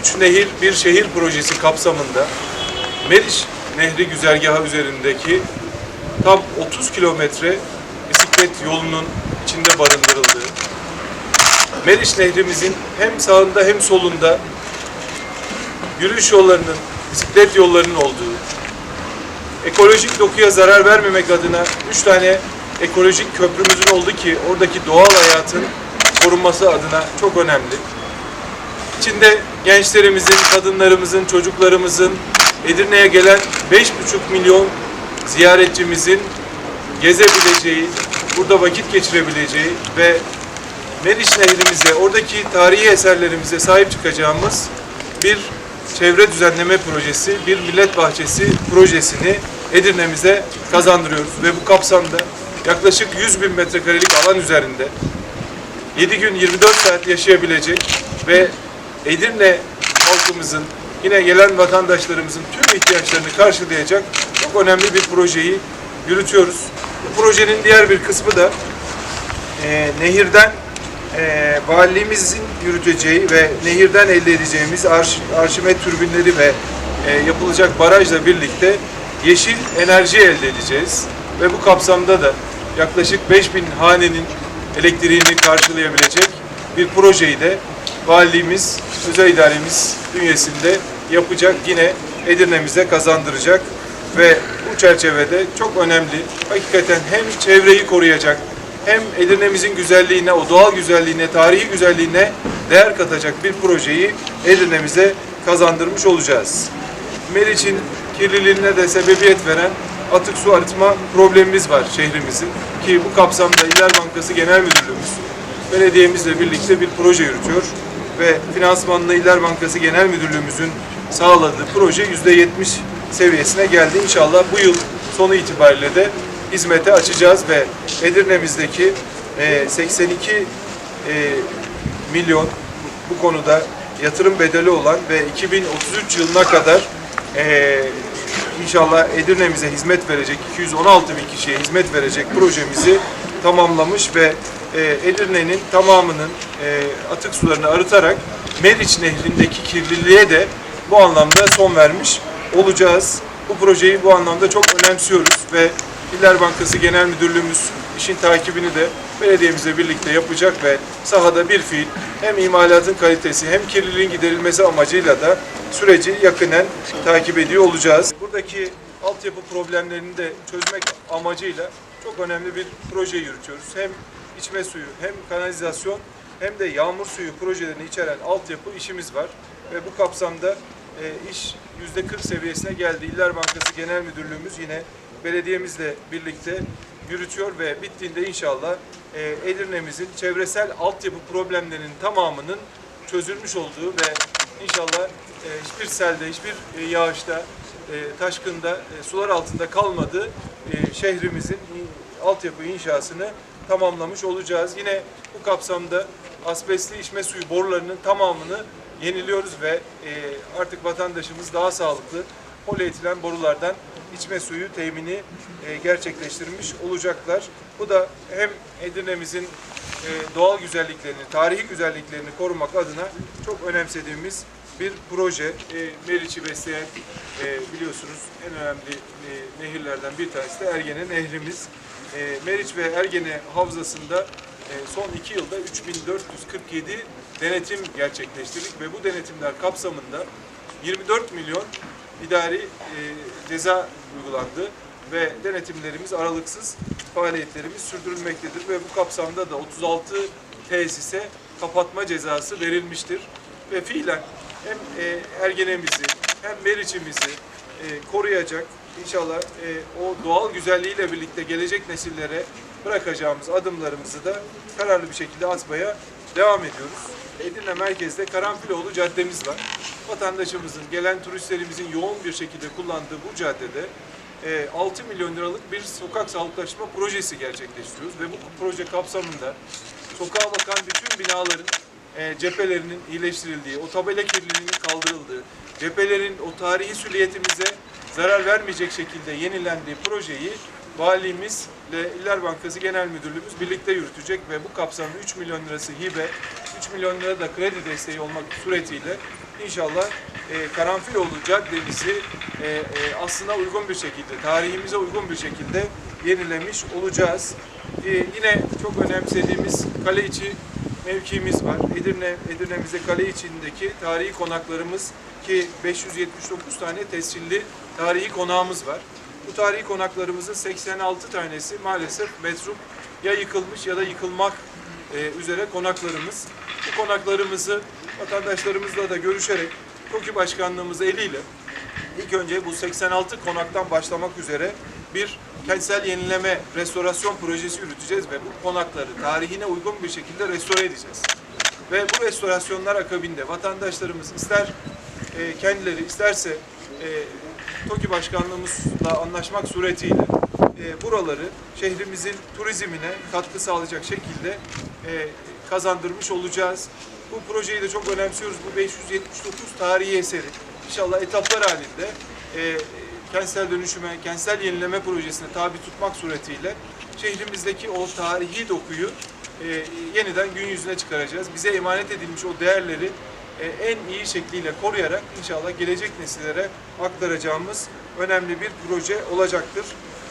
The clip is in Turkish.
Üç Nehir Bir Şehir projesi kapsamında Meriç Nehri güzergahı üzerindeki tam 30 kilometre bisiklet yolunun içinde barındırıldığı, Meriç Nehrimizin hem sağında hem solunda yürüyüş yollarının, bisiklet yollarının olduğu, ekolojik dokuya zarar vermemek adına üç tane ekolojik köprümüzün oldu ki oradaki doğal hayatın korunması adına çok önemli. İçinde gençlerimizin, kadınlarımızın, çocuklarımızın, Edirne'ye gelen 5,5 milyon ziyaretçimizin gezebileceği, burada vakit geçirebileceği ve Meriç Nehrimize, oradaki tarihi eserlerimize sahip çıkacağımız bir çevre düzenleme projesi, bir millet bahçesi projesini Edirne'mize kazandırıyoruz. Ve bu kapsamda yaklaşık 100 bin metrekarelik alan üzerinde 7 gün 24 saat yaşayabilecek ve Edirne halkımızın yine gelen vatandaşlarımızın tüm ihtiyaçlarını karşılayacak çok önemli bir projeyi yürütüyoruz. Bu projenin diğer bir kısmı da e, nehirden e, valiliğimizin yürüteceği ve nehirden elde edeceğimiz arş, arşimet türbinleri ve e, yapılacak barajla birlikte yeşil enerji elde edeceğiz. Ve bu kapsamda da yaklaşık 5000 hanenin elektriğini karşılayabilecek bir projeyi de valiliğimiz, özel idaremiz bünyesinde yapacak. Yine Edirne'mize kazandıracak ve bu çerçevede çok önemli. Hakikaten hem çevreyi koruyacak, hem Edirne'mizin güzelliğine, o doğal güzelliğine, tarihi güzelliğine değer katacak bir projeyi Edirne'mize kazandırmış olacağız. Meriç'in kirliliğine de sebebiyet veren atık su arıtma problemimiz var şehrimizin. Ki bu kapsamda İller Bankası Genel Müdürlüğümüz belediyemizle birlikte bir proje yürütüyor ve finansmanını İller Bankası Genel Müdürlüğümüzün sağladığı proje %70 seviyesine geldi. İnşallah bu yıl sonu itibariyle de hizmete açacağız ve Edirne'mizdeki e, 82 e, milyon bu konuda yatırım bedeli olan ve 2033 yılına kadar e, inşallah Edirne'mize hizmet verecek 216 bin kişiye hizmet verecek projemizi tamamlamış ve e, Edirne'nin tamamının e, atık sularını arıtarak Meriç Nehri'ndeki kirliliğe de bu anlamda son vermiş olacağız. Bu projeyi bu anlamda çok önemsiyoruz ve İller Bankası Genel Müdürlüğümüz işin takibini de belediyemizle birlikte yapacak ve sahada bir fiil hem imalatın kalitesi hem kirliliğin giderilmesi amacıyla da süreci yakinen takip ediyor olacağız. Buradaki altyapı problemlerini de çözmek amacıyla çok önemli bir proje yürütüyoruz. Hem içme suyu hem kanalizasyon hem de yağmur suyu projelerini içeren altyapı işimiz var. Ve bu kapsamda e, iş %40 seviyesine geldi. İller Bankası Genel Müdürlüğümüz yine belediyemizle birlikte yürütüyor ve bittiğinde inşallah e, Edirne'mizin çevresel altyapı problemlerinin tamamının çözülmüş olduğu ve inşallah e, hiçbir selde, hiçbir e, yağışta, e, taşkında, e, sular altında kalmadığı e, şehrimizin altyapı inşasını tamamlamış olacağız. Yine bu kapsamda asbestli içme suyu borularının tamamını yeniliyoruz ve e, artık vatandaşımız daha sağlıklı polietilen borulardan içme suyu temini e, gerçekleştirmiş olacaklar. Bu da hem Edirne'mizin e, doğal güzelliklerini, tarihi güzelliklerini korumak adına çok önemsediğimiz bir proje. E, Meriç'i besleyen e, biliyorsunuz en önemli e, nehirlerden bir tanesi de Ergene Nehrimiz. E, Meriç ve Ergene Havzası'nda e, son iki yılda 3447 denetim gerçekleştirdik ve bu denetimler kapsamında 24 milyon idari e, ceza uygulandı ve denetimlerimiz aralıksız faaliyetlerimiz sürdürülmektedir ve bu kapsamda da 36 tesise kapatma cezası verilmiştir ve fiilen hem e, Ergene'mizi hem Meriç'imizi e, koruyacak inşallah e, o doğal güzelliğiyle birlikte gelecek nesillere bırakacağımız adımlarımızı da kararlı bir şekilde atmaya devam ediyoruz. Edirne merkezde Karanfiloğlu caddemiz var. Vatandaşımızın, gelen turistlerimizin yoğun bir şekilde kullandığı bu caddede e, 6 milyon liralık bir sokak sağlıklaşma projesi gerçekleştiriyoruz ve bu proje kapsamında sokağa bakan bütün binaların e, cephelerinin iyileştirildiği, o tabela kirliliğinin kaldırıldığı, cephelerin o tarihi süliyetimize zarar vermeyecek şekilde yenilendiği projeyi Valiliğimizle İller Bankası Genel Müdürlüğümüz birlikte yürütecek ve bu kapsamda 3 milyon lirası hibe, 3 milyon lira da kredi desteği olmak suretiyle inşallah e, Karanfiloğlu Caddemizi e, e, aslına uygun bir şekilde, tarihimize uygun bir şekilde yenilemiş olacağız. E, yine çok önemsediğimiz kale içi mevkimiz var. Edirne, Edirne'mizde kale içindeki tarihi konaklarımız ki 579 tane tescilli tarihi konağımız var. Bu tarihi konaklarımızın 86 tanesi maalesef metrup ya yıkılmış ya da yıkılmak e, üzere konaklarımız. Bu konaklarımızı vatandaşlarımızla da görüşerek TOKİ Başkanlığımız eliyle ilk önce bu 86 konaktan başlamak üzere bir kentsel yenileme, restorasyon projesi yürüteceğiz ve bu konakları tarihine uygun bir şekilde restore edeceğiz. Ve bu restorasyonlar akabinde vatandaşlarımız ister e, kendileri isterse e, TOKİ Başkanlığımızla anlaşmak suretiyle e, buraları şehrimizin turizmine katkı sağlayacak şekilde e, kazandırmış olacağız. Bu projeyi de çok önemsiyoruz. Bu 579 tarihi eseri inşallah etaplar halinde e, kentsel dönüşüme, kentsel yenileme projesine tabi tutmak suretiyle şehrimizdeki o tarihi dokuyu e, yeniden gün yüzüne çıkaracağız. Bize emanet edilmiş o değerleri e, en iyi şekliyle koruyarak inşallah gelecek nesillere aktaracağımız önemli bir proje olacaktır.